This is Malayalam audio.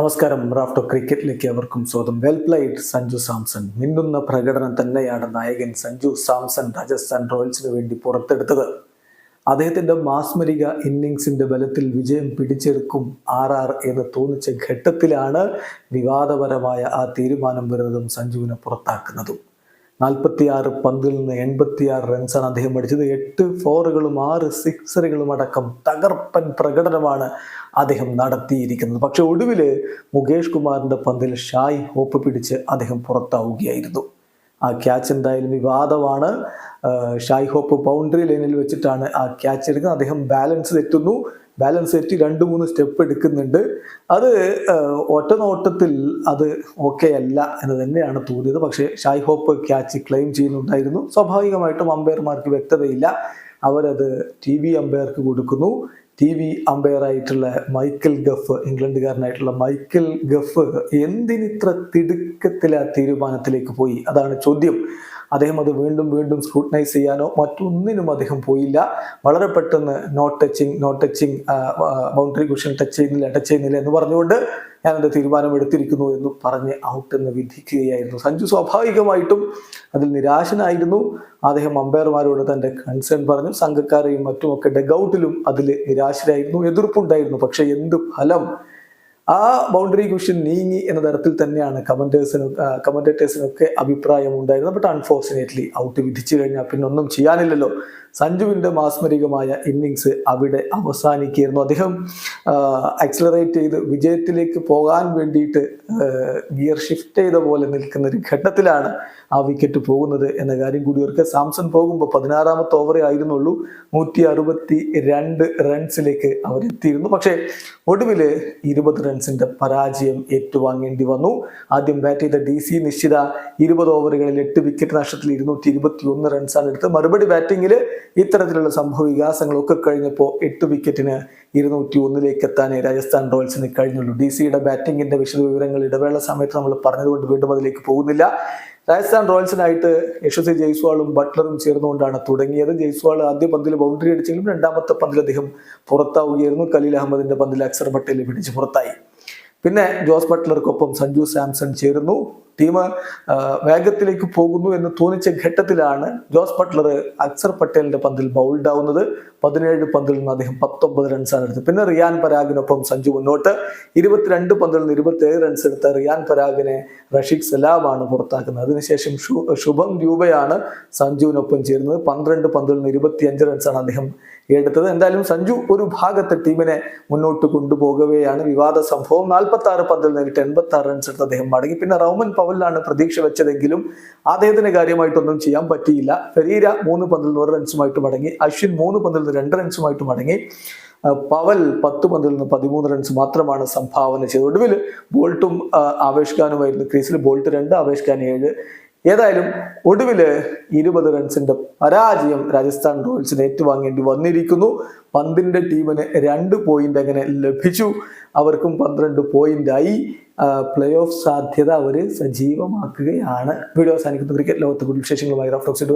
നമസ്കാരം. റാഫ്റ്റോ ക്രിക്കറ്റിലേക്ക് അവർക്കും സ്വാഗതം. Well played Sanju Samson. മിന്നുന്ന പ്രകടനം തന്നെയാണ് നായകൻ സഞ്ജു സാംസൺ രാജസ്ഥാൻ റോയൽസിന് വേണ്ടി പുറത്തെടുത്തത്. അദ്ദേഹത്തിന്റെ മാസ്മരിക ഇന്നിങ്സിന്റെ ബലത്തിൽ വിജയം പിടിച്ചെടുക്കും ആർ ആർ എന്ന് തോന്നിച്ച ഘട്ടത്തിലാണ് വിവാദപരമായ ആ തീരുമാനം വരുന്നതും സഞ്ജുവിനെ പുറത്താക്കുന്നതും. നാൽപ്പത്തിയാറ് പന്തിൽ നിന്ന് എൺപത്തിയാറ് റൺസാണ് അദ്ദേഹം അടിച്ചത്. എട്ട് ഫോറുകളും ആറ് സിക്സറുകളും അടക്കം തകർപ്പൻ പ്രകടനമാണ് അദ്ദേഹം നടത്തിയിരിക്കുന്നത്. പക്ഷെ ഒടുവിൽ മുകേഷ് കുമാറിന്റെ പന്തിൽ ഷായ് ഹോപ്പ് പിടിച്ച് അദ്ദേഹം പുറത്താവുകയായിരുന്നു. ആ ക്യാച്ച് എന്തായാലും വിവാദമാണ്. ഷായ് ഹോപ്പ് ബൗണ്ടറി ലൈനിൽ വെച്ചിട്ടാണ് ആ ക്യാച്ച് എടുക്കുന്നത്. അദ്ദേഹം ബാലൻസ് തെറ്റുന്നു. ബാലൻസ് തെറ്റി രണ്ട് മൂന്ന് സ്റ്റെപ്പ് എടുക്കുന്നുണ്ട്. അത് ഒറ്റ നോട്ടത്തിൽ അത് ഓക്കെ അല്ല എന്ന് തന്നെയാണ് തോന്നിയത്. പക്ഷേ ഷായ് ഹോപ്പ് ക്യാച്ച് ക്ലെയിം ചെയ്യുന്നുണ്ടായിരുന്നു. സ്വാഭാവികമായിട്ടും അമ്പയർമാർക്ക് വ്യക്തതയില്ല. അവരത് ടി വി അമ്പയർക്ക് കൊടുക്കുന്നു. ടി വി അമ്പയർ ആയിട്ടുള്ള മൈക്കൽ ഗഫ് ഇംഗ്ലണ്ടുകാരനായിട്ടുള്ള മൈക്കൽ ഗഫ് എന്തിനിത്ര തിടുക്കത്തിൽ ആ തീരുമാനത്തിലേക്ക് പോയി? അതാണ് ചോദ്യം. അദ്ദേഹം അത് വീണ്ടും വീണ്ടും സ്ക്രൂട്ടനൈസ് ചെയ്യാനോ മറ്റൊന്നിനും അദ്ദേഹം പോയില്ല. വളരെ പെട്ടെന്ന് not touching not touching boundary cushion touch ചെയ്യുന്നില്ല ടച്ച് ചെയ്യുന്നില്ല എന്ന് പറഞ്ഞുകൊണ്ട് ഞാനത് തീരുമാനം എടുത്തിരിക്കുന്നു എന്ന് പറഞ്ഞ് ഔട്ട് എന്ന് വിധിക്കുകയായിരുന്നു. സഞ്ജു സ്വാഭാവികമായിട്ടും അതിൽ നിരാശനായിരുന്നു. അദ്ദേഹം അമ്പയർമാരോട് തന്റെ കൺസേൺ പറഞ്ഞു. സംഘക്കാരെയും മറ്റുമൊക്കെ ഡെഗൌട്ടിലും അതിൽ നിരാശരായിരുന്നു. എതിർപ്പുണ്ടായിരുന്നു. പക്ഷേ എന്ത് ഫലം ആ ബൗണ്ടറി ക്വസ്റ്റ്യൻ നീങ്ങി എന്ന തരത്തിൽ തന്നെയാണ് കമന്റേഴ്സിനും കമന്റേറ്റേഴ്സിനൊക്കെ അഭിപ്രായം ഉണ്ടായിരുന്നത്. ബട്ട് അൺഫോർച്ചുനേറ്റ്ലി ഔട്ട് വിധിച്ചു കഴിഞ്ഞാൽ പിന്നെ ഒന്നും ചെയ്യാനില്ലല്ലോ. സഞ്ജുവിന്റെ മാസ്മരികമായ ഇന്നിങ്സ് അവിടെ അവസാനിക്കുകയായിരുന്നു. അദ്ദേഹം ആക്സിലറേറ്റ് ചെയ്ത് വിജയത്തിലേക്ക് പോകാൻ വേണ്ടിയിട്ട് ഗിയർ ഷിഫ്റ്റ് ചെയ്ത പോലെ നിൽക്കുന്ന ഒരു ഘട്ടത്തിലാണ് ആ വിക്കറ്റ് പോകുന്നത് എന്ന കാര്യം കൂടി ഓർക്കുക. സാംസൺ പോകുമ്പോൾ പതിനാറാമത്തെ ഓവറേ ആയിരുന്നുള്ളൂ. നൂറ്റി അറുപത്തി രണ്ട് റൺസിലേക്ക് അവരെത്തിയിരുന്നു പക്ഷേ ഒടുവിൽ ഇരുപത് റൺസിന്റെ പരാജയം ഏറ്റുവാങ്ങേണ്ടി വന്നു. ആദ്യം ബാറ്റ് ചെയ്ത ഡി സി നിശ്ചിത ഇരുപത് ഓവറുകളിൽ എട്ട് വിക്കറ്റ് നഷ്ടത്തിൽ ഇരുന്നൂറ്റി ഇരുപത്തി ഒന്ന് റൺസാണ് എടുത്തത്. മറുപടി ബാറ്റിങ്ങിൽ ഇത്തരത്തിലുള്ള സംഭവ വികാസങ്ങളൊക്കെ കഴിഞ്ഞപ്പോൾ എട്ട് വിക്കറ്റിന് ഇരുന്നൂറ്റി ഒന്നിലേക്ക് എത്താനേ രാജസ്ഥാൻ റോയൽസിന് കഴിഞ്ഞുള്ളൂ. ഡി സിയുടെ ബാറ്റിങ്ങിന്റെ വിശദവിവരങ്ങൾ ഇടവേള സമയത്ത് നമ്മൾ പറഞ്ഞതുകൊണ്ട് വീണ്ടും അതിലേക്ക് പോകുന്നില്ല. രാജസ്ഥാൻ റോയൽസിനായിട്ട് യശസ്വി ജയ്സ്വാളും ബട്ട്ലറും ചേർന്നുകൊണ്ടാണ് തുടങ്ങിയത്. ജയ്സ്വാൾ ആദ്യ പന്തിൽ ബൗണ്ടറി അടിച്ചെങ്കിലും രണ്ടാമത്തെ പന്തിൽ അദ്ദേഹം പുറത്താവുകയായിരുന്നു. കലീൽ അഹമ്മദിന്റെ പന്തിൽ അക്സർ പട്ടേൽ പിടിച്ച് പുറത്തായി. പിന്നെ ജോസ് ബട്ട്ലർക്കൊപ്പം സഞ്ജു സാംസൺ ചേരുന്നു ടീം വേഗത്തിലേക്ക് പോകുന്നു എന്ന് തോന്നിച്ച ഘട്ടത്തിലാണ് ജോസ് ബട്ട്ലർ അക്സർ പട്ടേലിന്റെ പന്തിൽ ബൗൾഡ് ആവുന്നത് പതിനേഴ് പന്തിൽ നിന്ന് അദ്ദേഹം പത്തൊമ്പത് റൺസാണ് എടുത്തത്. പിന്നെ റിയാൻ പരാഗിനൊപ്പം സഞ്ജു മുന്നോട്ട്. ഇരുപത്തിരണ്ട് പന്തിൽ നിന്ന് ഇരുപത്തിയേഴ് റൺസ് എടുത്ത റിയാൻ പരാഗിനെ റഷീദ് സലാമാണ് പുറത്താക്കുന്നത്. അതിനുശേഷം ശുഭം രൂപയാണ് സഞ്ജുവിനൊപ്പം ചേരുന്നത്. പന്ത്രണ്ട് പന്തിൽ നിന്ന് ഇരുപത്തിയഞ്ച് റൺസാണ് അദ്ദേഹം എടുത്തത്. എന്തായാലും സഞ്ജു ഒരു ഭാഗത്ത് ടീമിനെ മുന്നോട്ട് കൊണ്ടുപോകവെയാണ് വിവാദ സംഭവം. നാൽപ്പത്തി ആറ് പന്തിൽ നേരിട്ട് എൺപത്തി ആറ് റൺസ് എടുത്ത് അദ്ദേഹം മടങ്ങി. പിന്നെ റൗമൻ പവലിലാണ് പ്രതീക്ഷ വെച്ചതെങ്കിലും അദ്ദേഹത്തിന് കാര്യമായിട്ടൊന്നും ചെയ്യാൻ പറ്റിയില്ല. ഫെരീര മൂന്ന് പന്തിൽ നൂറ് റൺസുമായിട്ട് മടങ്ങി. അശ്വിൻ മൂന്ന് പന്തിൽ നിന്ന് രണ്ട് റൺസുമായിട്ട് മടങ്ങി. പവൽ പത്ത് പന്തിൽ നിന്ന് പതിമൂന്ന് റൺസ് മാത്രമാണ് സംഭാവന ചെയ്തത്. ഒടുവിൽ ബോൾട്ടും ആവേഷ് ഖാനുമായിരുന്നു. ക്രീസിൽ ബോൾട്ട് രണ്ട് ആവേഷ് ഖാൻ ഏഴ്. ഏതായാലും ഒടുവിൽ ഇരുപത് റൺസിന്റെ പരാജയം രാജസ്ഥാൻ റോയൽസിന് ഏറ്റുവാങ്ങേണ്ടി വന്നിരിക്കുന്നു. പന്തിന്റെ ടീമിന് രണ്ട് പോയിന്റ് അങ്ങനെ ലഭിച്ചു. അവർക്കും പന്ത്രണ്ട് പോയിന്റായി പ്ലേ ഓഫ് സാധ്യത അവർ സജീവമാക്കുകയാണ്. വീഡിയോ അവസാനിക്കുന്നു. ക്രിക്കറ്റ് ലോകത്തെ കൂടുതൽ വിശേഷങ്ങളുമായി റഫ്ലോക്സ്